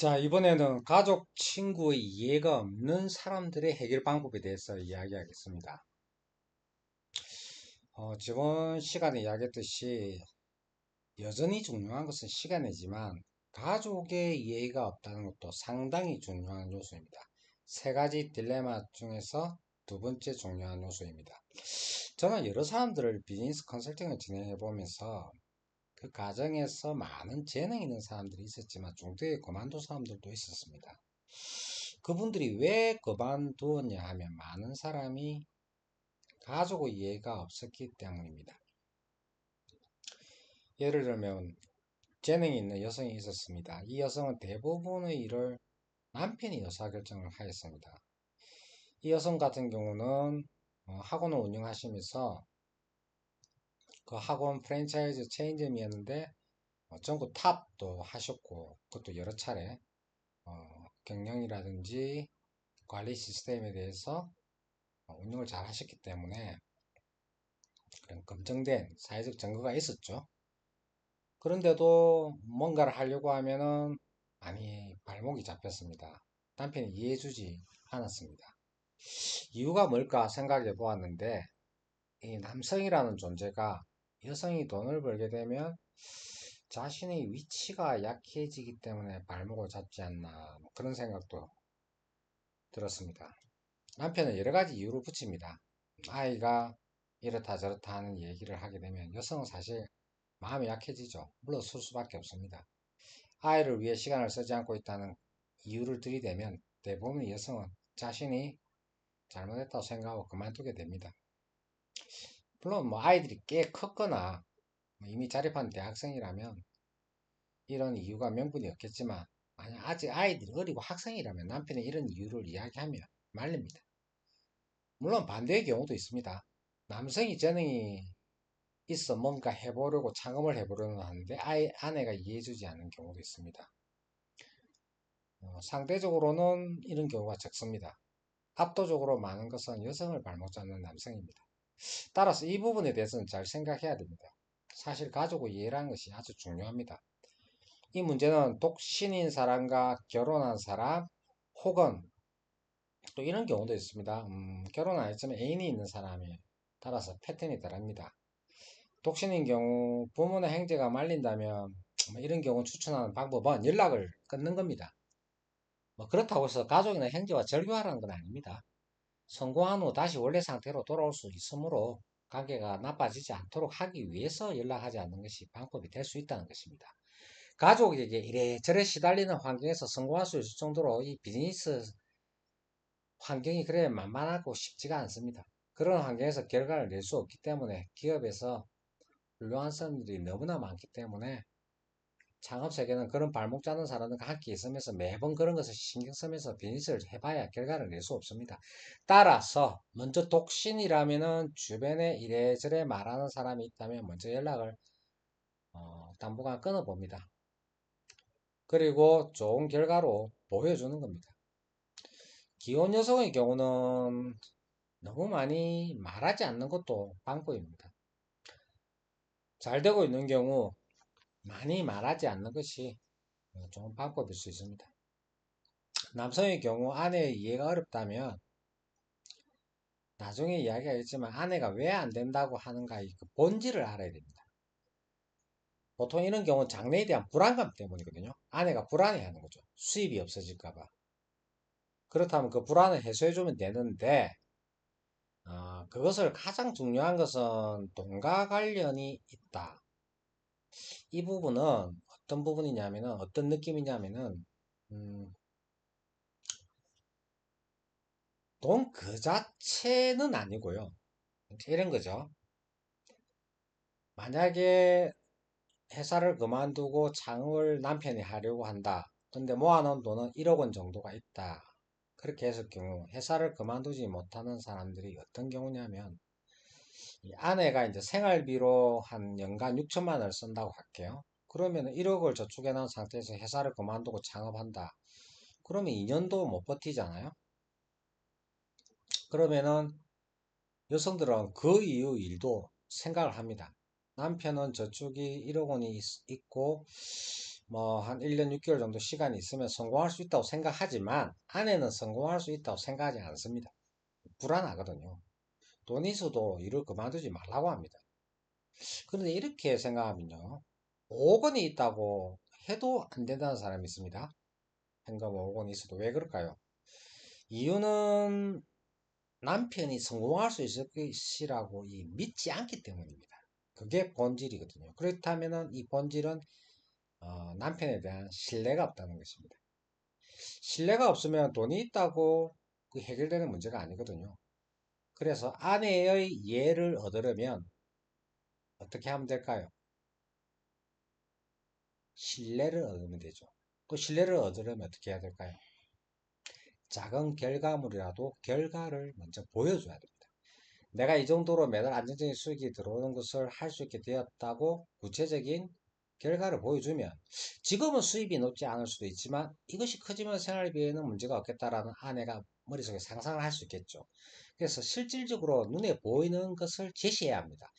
자, 이번에는 가족, 친구의 이해가 없는 사람들의 해결 방법에 대해서 이야기하겠습니다. 어, 저번 시간에 이야기했듯이 여전히 중요한 것은 시간이지만 가족의 이해가 없다는 것도 상당히 중요한 요소입니다. 세 가지 딜레마 중에서 두 번째 중요한 요소입니다. 저는 여러 사람들을 비즈니스 컨설팅을 진행해 보면서 그 과정에서 많은 재능 있는 사람들이 있었지만 중도에 그만둔 사람들도 있었습니다. 그분들이 왜 그만두었냐 하면 많은 사람이 가족의 이해가 없었기 때문입니다. 예를 들면 재능이 있는 여성이 있었습니다. 이 여성은 대부분의 일을 남편이 의사결정을 하였습니다. 이 여성 같은 경우는 어, 학원을 운영하시면서 그 학원 프랜차이즈 체인점이었는데 어, 전국 탑도 하셨고 그것도 여러 차례 어, 경영이라든지 관리 시스템에 대해서 어, 운영을 잘 하셨기 때문에 그런 검증된 사회적 증거가 있었죠. 그런데도 뭔가를 하려고 하면은 많이 발목이 잡혔습니다. 남편이 이해해주지 않았습니다. 이유가 뭘까 생각해 보았는데 이 남성이라는 존재가 여성이 돈을 벌게 되면 자신의 위치가 약해지기 때문에 발목을 잡지 않나 뭐 그런 생각도 들었습니다. 남편은 여러 가지 이유를 붙입니다. 아이가 이렇다 저렇다 하는 얘기를 하게 되면 여성은 사실 마음이 약해지죠. 물러설 수밖에 없습니다. 아이를 위해 시간을 쓰지 않고 있다는 이유를 들이대면 대부분 여성은 자신이 잘못했다고 생각하고 그만두게 됩니다. 물론 뭐 아이들이 꽤 컸거나 뭐 이미 자립한 대학생이라면 이런 이유가 명분이 없겠지만 만약 아직 아이들이 어리고 학생이라면 남편이 이런 이유를 이야기하면 말립니다. 물론 반대의 경우도 있습니다. 남성이 재능이 있어 뭔가 해보려고 창업을 해보려는 하는데 아이, 아내가 이해해주지 않는 경우도 있습니다. 어, 상대적으로는 이런 경우가 적습니다. 압도적으로 많은 것은 여성을 발목 잡는 남성입니다. 따라서 이 부분에 대해서는 잘 생각해야 됩니다. 사실 가족의 이해라는 것이 아주 중요합니다. 이 문제는 독신인 사람과 결혼한 사람 혹은 또 이런 경우도 있습니다. 음, 결혼 안 했지만 애인이 있는 사람이 따라서 패턴이 다릅니다. 독신인 경우 부모나 형제가 말린다면 뭐 이런 경우 추천하는 방법은 연락을 끊는 겁니다. 뭐 그렇다고 해서 가족이나 형제와 절교하라는 건 아닙니다. 성공한 후 다시 원래 상태로 돌아올 수 있으므로 관계가 나빠지지 않도록 하기 위해서 연락하지 않는 것이 방법이 될 수 있다는 것입니다. 가족에게 이래저래 시달리는 환경에서 성공할 수 있을 정도로 이 비즈니스 환경이 그래 만만하고 쉽지가 않습니다. 그런 환경에서 결과를 낼 수 없기 때문에 기업에서 훌륭한 사람들이 너무나 많기 때문에 창업 세계는 그런 발목 잡는 사람들과 함께 있으면서 매번 그런 것을 신경 쓰면서 비즈니스를 해봐야 결과를 낼 수 없습니다. 따라서 먼저 독신이라면은 주변에 이래저래 말하는 사람이 있다면 먼저 연락을 어, 당분간 끊어봅니다. 그리고 좋은 결과로 보여주는 겁니다. 기혼 여성의 경우는 너무 많이 말하지 않는 것도 방법입니다. 잘 되고 있는 경우 많이 말하지 않는 것이 좋은 방법일 수 있습니다. 남성의 경우 아내의 이해가 어렵다면 나중에 이야기하겠지만 아내가 왜 안 된다고 하는가 그 본질을 알아야 됩니다. 보통 이런 경우는 장래에 대한 불안감 때문이거든요. 아내가 불안해하는 거죠. 수입이 없어질까봐. 그렇다면 그 불안을 해소해주면 되는데 어, 그것을 가장 중요한 것은 돈과 관련이 있다. 이 부분은 어떤 부분이냐면은 어떤 느낌이냐면은 음, 돈 그 자체는 아니고요. 이런 거죠. 만약에 회사를 그만두고 창업을 남편이 하려고 한다. 근데 모아놓은 돈은 1억 원 정도가 있다. 그렇게 했을 경우 회사를 그만두지 못하는 사람들이 어떤 경우냐면 아내가 이제 생활비로 한 연간 6천만 원을 쓴다고 할게요. 그러면 1억을 저축해 놓은 상태에서 회사를 그만두고 창업한다. 그러면 2년도 못 버티잖아요. 그러면은 여성들은 그 이후 일도 생각을 합니다. 남편은 저축이 1억 원이 있, 고뭐 한 1년 6개월 정도 시간이 있으면 성공할 수 있다고 생각하지만 아내는 성공할 수 있다고 생각하지 않습니다. 불안하거든요. 돈이 있어도 일을 그만두지 말라고 합니다. 그런데 이렇게 생각하면요. 5억 원이 있다고 해도 안 된다는 사람이 있습니다. 현금 5억 원이 있어도 왜 그럴까요? 이유는 남편이 성공할 수 있을 것이라고 믿지 않기 때문입니다. 그게 본질이거든요. 그렇다면 이 본질은 어, 남편에 대한 신뢰가 없다는 것입니다. 신뢰가 없으면 돈이 있다고 그 해결되는 문제가 아니거든요. 그래서 아내의 이해를 얻으려면 어떻게 하면 될까요? 신뢰를 얻으면 되죠. 그 신뢰를 얻으려면 어떻게 해야 될까요? 작은 결과물이라도 결과를 먼저 보여줘야 됩니다. 내가 이 정도로 매달 안정적인 수익이 들어오는 것을 할 수 있게 되었다고 구체적인 결과를 보여주면 지금은 수입이 높지 않을 수도 있지만 이것이 커지면 생활비에는 문제가 없겠다라는 아내가 머릿속에 상상을 할 수 있겠죠. 그래서 실질적으로 눈에 보이는 것을 제시해야 합니다.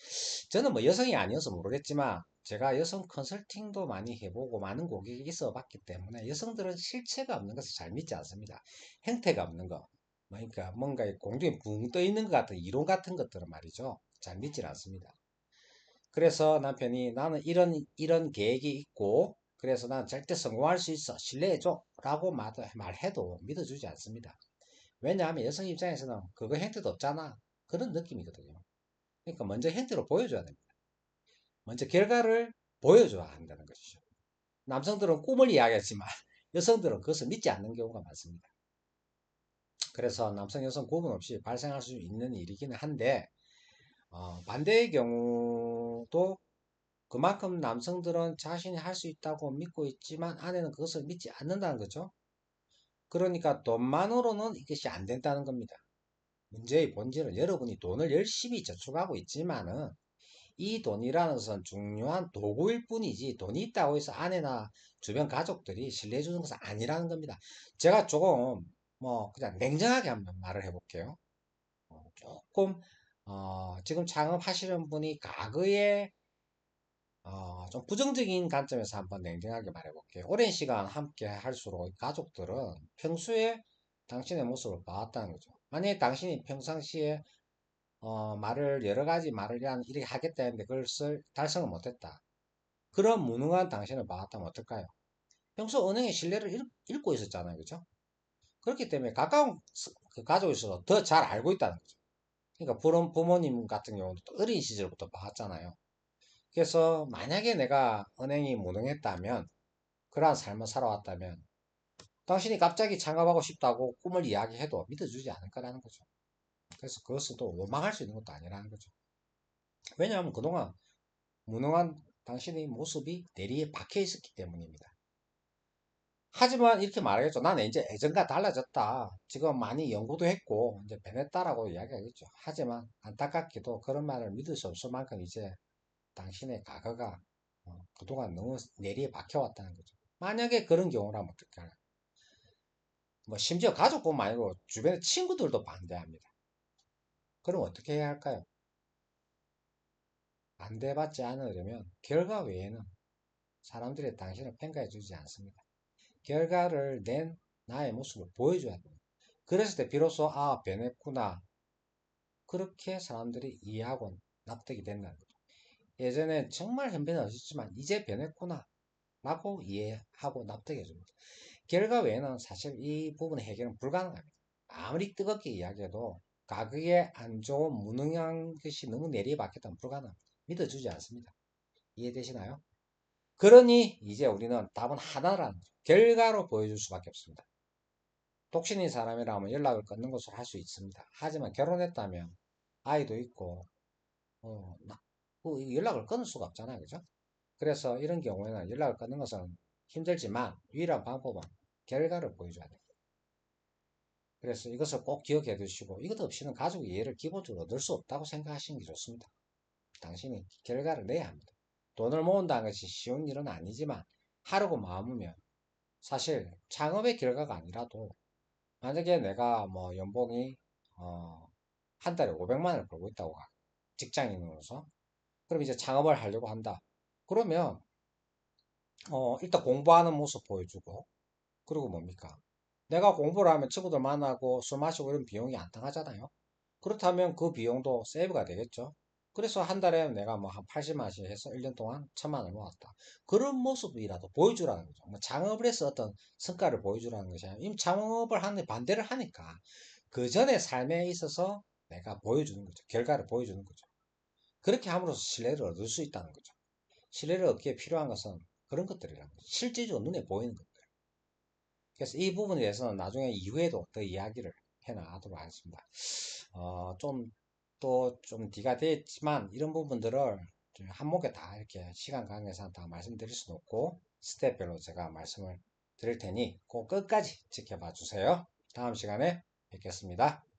저는 뭐 여성이 아니어서 모르겠지만 제가 여성 컨설팅도 많이 해보고 많은 고객이 있어 봤기 때문에 여성들은 실체가 없는 것을 잘 믿지 않습니다. 행태가 없는 거. 그러니까 뭔가 공중에 붕 떠 있는 것 같은 이론 같은 것들은 말이죠. 잘 믿질 않습니다. 그래서 남편이 나는 이런 이런 계획이 있고 그래서 난 절대 성공할 수 있어 신뢰해줘 라고 말해도 믿어주지 않습니다. 왜냐하면 여성 입장에서는 그거 행태도 없잖아 그런 느낌이거든요. 그러니까 먼저 행태로 보여줘야 됩니다. 먼저 결과를 보여줘야 한다는 것이죠. 남성들은 꿈을 이야기하지만 여성들은 그것을 믿지 않는 경우가 많습니다. 그래서 남성 여성 구분 없이 발생할 수 있는 일이기는 한데 어, 반대의 경우도 그만큼 남성들은 자신이 할 수 있다고 믿고 있지만 아내는 그것을 믿지 않는다는 거죠. 그러니까 돈만으로는 이것이 안 된다는 겁니다. 문제의 본질은 여러분이 돈을 열심히 저축하고 있지만은 이 돈이라는 것은 중요한 도구일 뿐이지 돈이 있다고 해서 아내나 주변 가족들이 신뢰해 주는 것은 아니라는 겁니다. 제가 조금 뭐 그냥 냉정하게 한번 말을 해볼게요. 어, 조금 어, 지금 창업하시는 분이 과거에 어, 좀 부정적인 관점에서 한번 냉정하게 말해볼게요. 오랜 시간 함께 할수록 가족들은 평소에 당신의 모습을 봐왔다는 거죠. 만약에 당신이 평상시에 어, 말을 여러 가지 말을 이렇게 하겠다 했는데 쓸, 달성을 못했다. 그런 무능한 당신을 봐왔다면 어떨까요? 평소 은행의 신뢰를 잃, 고 있었잖아요. 그죠? 그렇기 때문에 가까운 그 가족일수록 더 잘 알고 있다는 거죠. 그러니까 부모님 같은 경우도 어린 시절부터 봤잖아요. 그래서 만약에 내가 은행이 무능했다면 그러한 삶을 살아왔다면 당신이 갑자기 창업하고 싶다고 꿈을 이야기해도 믿어주지 않을 거라는 거죠. 그래서 그것을 또 원망할 수 있는 것도 아니라는 거죠. 왜냐하면 그동안 무능한 당신의 모습이 내리에 박혀 있었기 때문입니다. 하지만 이렇게 말하겠죠. 나는 이제 예전과 달라졌다. 지금 많이 연구도 했고 이제 변했다라고 이야기하겠죠. 하지만 안타깝게도 그런 말을 믿을 수 없을 만큼 이제 당신의 과거가 어, 그동안 너무 내리에 박혀왔다는 거죠. 만약에 그런 경우라면 어떡하나. 뭐 심지어 가족뿐만 아니고 주변의 친구들도 반대합니다. 그럼 어떻게 해야 할까요? 반대받지 않으려면 결과 외에는 사람들이 당신을 평가해 주지 않습니다. 결과를 낸 나의 모습을 보여줘야 됩니다. 그랬을 때 비로소 아 변했구나 그렇게 사람들이 이해하고 납득이 된다는 거죠. 예전에 정말 현변은 없었지만 이제 변했구나 라고 이해하고 납득해 줍니다. 결과 외에는 사실 이 부분의 해결은 불가능합니다. 아무리 뜨겁게 이야기해도 과거에 안 좋은 무능한 것이 너무 내리에 박혔다면 불가능합니다. 믿어주지 않습니다. 이해되시나요? 그러니 이제 우리는 답은 하나라는 결과로 보여줄 수밖에 없습니다. 독신인 사람이라면 연락을 끊는 것을 할수 있습니다. 하지만 결혼했다면 아이도 있고 어, 그 연락을 끊을 수가 없잖아요. 그죠? 그래서 이런 경우에는 연락을 끊는 것은 힘들지만 유일한 방법은 결과를 보여줘야 됩니다. 그래서 이것을 꼭 기억해 두시고 이것 없이는 가족 이해를 기본적으로 얻을 수 없다고 생각하시는 게 좋습니다. 당신이 결과를 내야 합니다. 돈을 모은다는 것이 쉬운 일은 아니지만 하려고 마음으면 사실 창업의 결과가 아니라도 만약에 내가 뭐 연봉이 어, 한 달에 500만 원을 벌고 있다고 직장인으로서 그럼 이제 창업을 하려고 한다. 그러면 어, 일단 공부하는 모습 보여주고, 그리고 뭡니까? 내가 공부를 하면 친구들 만나고 술 마시고 이런 비용이 안 당하잖아요. 그렇다면 그 비용도 세이브가 되겠죠. 그래서 한 달에 내가 뭐 한 80만원씩 해서 1년 동안 천만 원을 모았다. 그런 모습이라도 보여주라는 거죠. 뭐 창업을 해서 어떤 성과를 보여주라는 아니라 이미 창업을 하는 반대를 하니까 그 전에 삶에 있어서 내가 보여주는 거죠. 결과를 보여주는 거죠. 그렇게 함으로써 신뢰를 얻을 수 있다는 거죠. 신뢰를 얻기에 필요한 것은 그런 것들이라는 거죠. 실질적으로 눈에 보이는 것들. 그래서 이 부분에 대해서는 나중에 이후에도 더 이야기를 해 나가도록 하겠습니다. 어, 좀, 또, 좀 뒤가 됐지만, 이런 부분들을 좀 한목에 다 이렇게 시간 관계상 다 말씀드릴 수는 없고, 스텝별로 제가 말씀을 드릴 테니, 꼭 끝까지 지켜봐 주세요. 다음 시간에 뵙겠습니다.